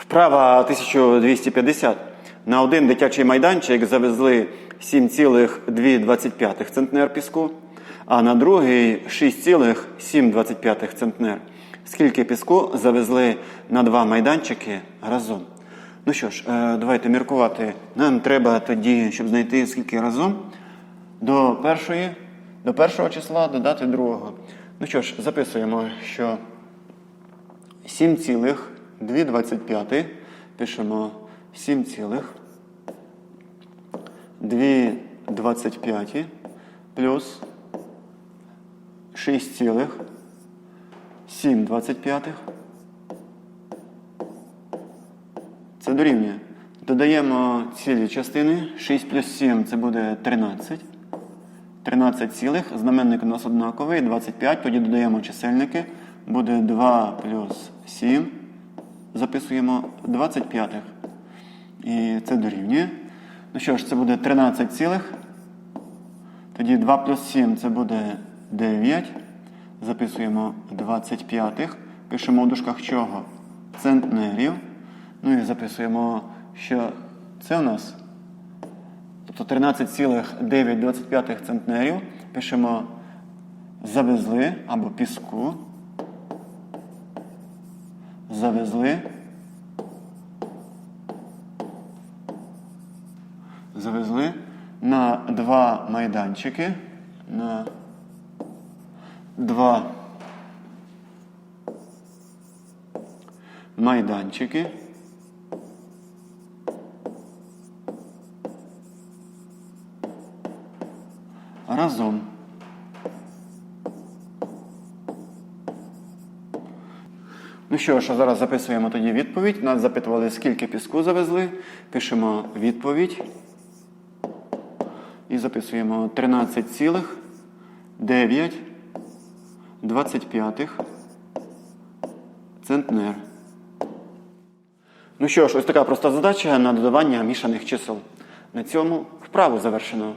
Вправа 1250. На один дитячий майданчик завезли 7,225 центнер піску, а на другий 6,725 центнер. Скільки піску завезли на два майданчики разом? Ну що ж, е, давайте міркувати. Нам треба тоді, щоб знайти скільки разом, до першої, до першого числа додати другого. Ну що ж, записуємо, що 7,225 пишемо 7,225 плюс 6,725. Це дорівнює. Додаємо цілі частини. 6 плюс 7 це буде 13. 13 цілих. Знаменник у нас однаковий. 25. Тоді додаємо чисельники. Буде 2 плюс 7. Записуємо 25. І це дорівнює. Ну що ж, це буде 13 цілих. Тоді 2 плюс 7 це буде 9. Записуємо 25. Пишемо у дужках чого? Центнерів. Ну і записуємо, що це у нас. Тобто 13,925 центнерів. Пишемо завезли або піску. Завезли. Завезли на два майданчики. На два майданчики. Разом. Ну що ж, а зараз записуємо тоді відповідь. Нас запитували, скільки піску завезли. Пишемо відповідь. І записуємо 13,925 центнер. Ну що ж, ось така проста задача на додавання мішаних чисел. На цьому вправу завершено.